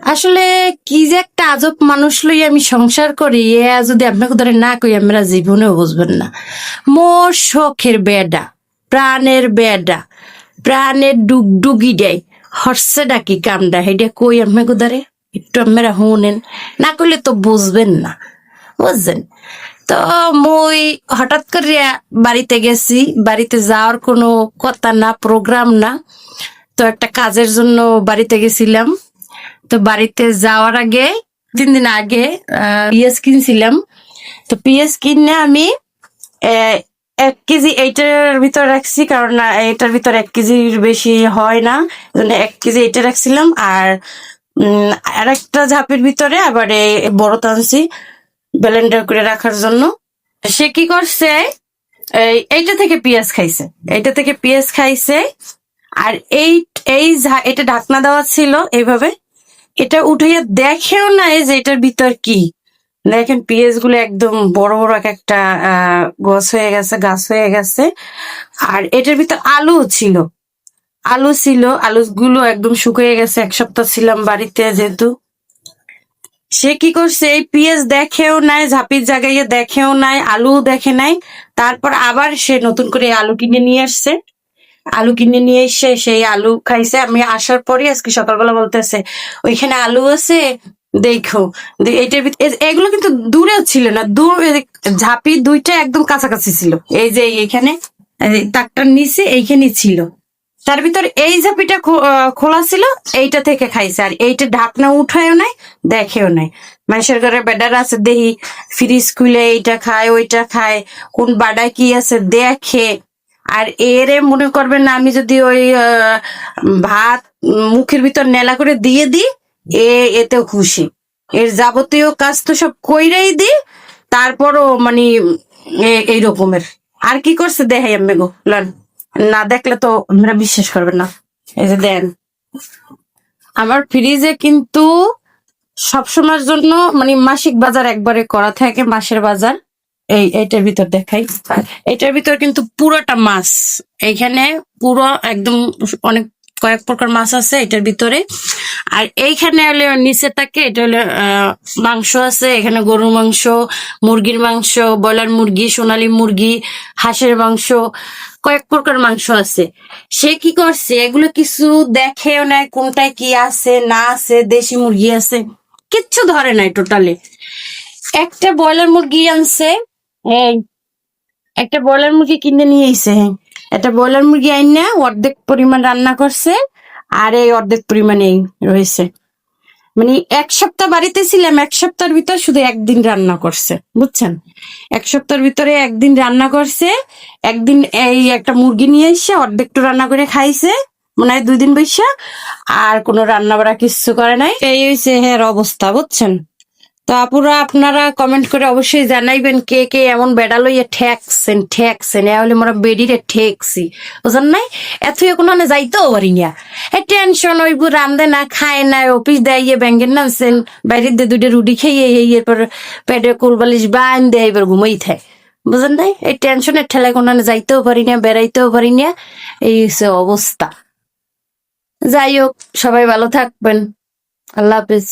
আসলে কি যে একটা আজব মানুষ লই আমি সংসার করি, এ যদি আপনাকে ধরে না কই আমরা জীবনেও বুঝবেন না। মোর শখের বেডা, প্রাণের বেডা, প্রাণের ডুগডুগি দেয়, হর্ষে ডাকি কামডা হেডে কই আপনাকে ধরে? একটু আমরা হুনেন না কইলে তো বুঝবেন না, বুঝছেন? তো মই হঠাৎ করে বাড়িতে গেছি, বাড়িতে যাওয়ার কোনো কথা না, প্রোগ্রাম না, তো একটা কাজের জন্য বাড়িতে গেছিলাম। তো বাড়িতে যাওয়ার আগে তিন দিন আগে পিএস কিনছিলাম। তো পিএস কিনে আমি এক কেজি এইটার ভিতর রাখছি, কারণ এটার ভিতর এক কেজির বেশি হয় না। এক কেজি এইটা রাখছিলাম। আর আর একটা ঝাপের ভিতরে আবার বড় টানছি, ব্লেন্ডার করে রাখার জন্য। সে কি করছে এই এইটা থেকে পেঁয়াজ খাইছে, এইটা থেকে পেঁয়াজ খাইছে। আর এই এই এটা ঢাকনা দেওয়া ছিল এইভাবে। এটা উঠাইয়া দেখেও না এই যে এটার ভিতর কি। দেখেন পেঁয়াজগুলো একদম বড় বড় এক একটা গছ হয়ে গেছে, গাছ হয়ে গেছে। আর এটার ভিতর আলু ছিল। আলু ছিল আলু গুলো একদম শুকিয়ে গেছে, এক সপ্তাহ ছিলাম বাড়িতে যেহেতু। সে কি করছে, এই পেঁয়াজ দেখেও নাই, ঝাপির জায়গায় দেখেও নাই আলু দেখে নাই। তারপর আবার সে নতুন করে আলু কিনে নিয়ে আসছে। আলু কিনে নিয়ে এসে সেই আলু খাইছে। আমি আসার পরে আজকে সকালবেলা বলতেছে, ওইখানে আলু আছে, দেখো। দে- এইটার ভিতর এ- এগুলো কিন্তু দূরেও ছিল না, দূর ঝাঁপি দুইটা একদম কাছাকাছি ছিল। এই যে এইখানে, এই তাকটার নিচে এইখানে ছিল। তার ভিতর এই ঝাঁপিটা খোলা ছিল, এইটা থেকে খাইছে। আর এইটা ঢাকনা উঠায়ও নাই, দেখেও নাই। মানুষের ঘরে বেডার আছে, দেহি, ফ্রিজ খুলে এইটা খায়, ওইটা খায়। কোন বাডায় কি আছে, দেখে আর এরে মনে করবেন না, আমি যদি ওই ভাত মুখের ভিতর নেলা করে দিয়ে দিই, এ এতেও খুশি। এর যাবতীয় কাজ তো সব কইরাই দি তারপরও মানে এই রকমের আর কি করছে দেখাই আমি গো, লন। না দেখলে তো আমরা বিশ্বাস করবেন না। এই যে দেন। আমার ফ্রিজে কিন্তু সবসময়ের জন্য মানে মাসিক বাজার একবারে করা থাকে, মাসের বাজার। এই এটার ভিতর দেখাই। এটার ভিতর কিন্তু পুরোটা মাছ। এইখানে পুরো একদম অনেক কয়েক প্রকার মাছ আছে এটার ভিতরে। আর এইখানে হলে নিচে থাকে এটা হলো মাংস আছে। এখানে গরুর মাংস মুরগির মাংস ব্রয়লার মুরগি সোনালী মুরগি হাঁসের মাংস কয়েক প্রকার মাংস আছে। সে কি করছে এগুলো কিছু দেখেও নাই কোনটায় কি আছে না আছে দেশি মুরগি আছে কিচ্ছু ধরে নাই টোটালি। একটা ব্রয়লার মুরগি আনছে এই একটা ব্রয়লার মুরগি কিনে নিয়ে এসে একটা ব্রয়লার মুরগি আইনা, অর্ধেক পরিমাণ রান্না করছে, আর এই অর্ধেক পরিমাণ এই রয়েছে। মানে এক সপ্তাহ বাড়িতে ছিলাম, এক সপ্তাহের ভিতর শুধু একদিন রান্না করছে, বুঝছেন? এক সপ্তাহের ভিতরে একদিন রান্না করছে, একদিন এই একটা মুরগি নিয়ে এসে অর্ধেকটু রান্না করে খাইছে, মনে হয় দুই দিন বৈশা, আর কোনো রান্না বাড়া কিছু করে নাই। এই হয়েছে হের অবস্থা, বুঝছেন? তো আপুরা, আপনারা কমেন্ট করে অবশ্যই জানাইবেন কে কে এমন বেড়া লইয়া ঠেকছেন ঠেকছেন। এ হলে মোরা বেডিরে ঠেকছি। বুঝলেন নাই? এত কোনো যাইতেও পারি না। এ টেনশন ওইব রান্ধে না, খায় না, অফিস দেয় ব্যাংকের নামছেন বাইরের দিয়ে দুটো রুটি খেয়ে এরপর পেটে কুলবালিশ বান দেয় এবার ঘুমাই থাকে। বুঝলেন নাই? এই টেনশনের ঠেলায় কোনো যাইতেও পারি না, বেড়াইতেও পারি না। এই হচ্ছে অবস্থা। যাই হোক, সবাই ভালো থাকবেন। আল্লাহ হাফিজ।